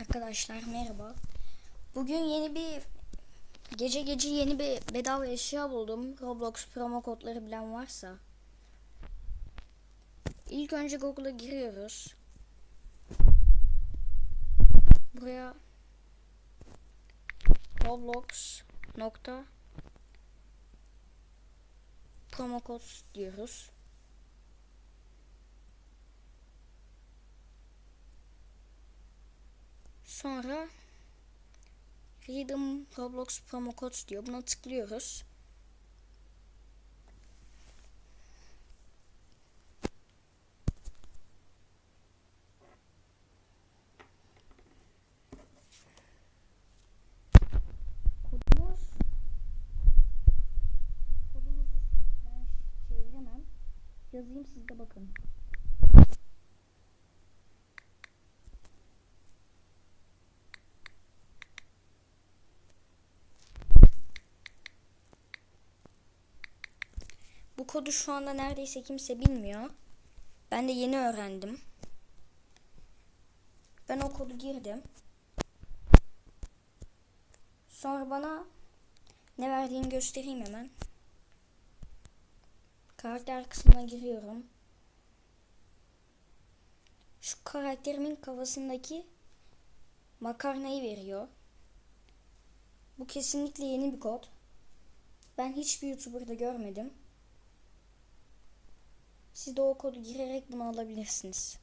Arkadaşlar merhaba. Bugün yeni bir gece gece yeni bir bedava eşya buldum. Roblox promo kodları bilen varsa. İlk önce Google'a giriyoruz. Buraya Roblox nokta promo kod diyoruz. Sonra Redeem Roblox promo code diyor. Buna tıklıyoruz. Çeviremem. Yazayım siz de bakın. Bu kodu şu anda neredeyse kimse bilmiyor. Ben de yeni öğrendim. Ben o kodu girdim. Sonra bana ne verdiğini göstereyim hemen. Karakter kısmına giriyorum. Şu karakterimin kafasındaki makarnayı veriyor. Bu kesinlikle yeni bir kod. Ben hiçbir YouTuber'da görmedim. Siz de o kodu girerek bunu alabilirsiniz.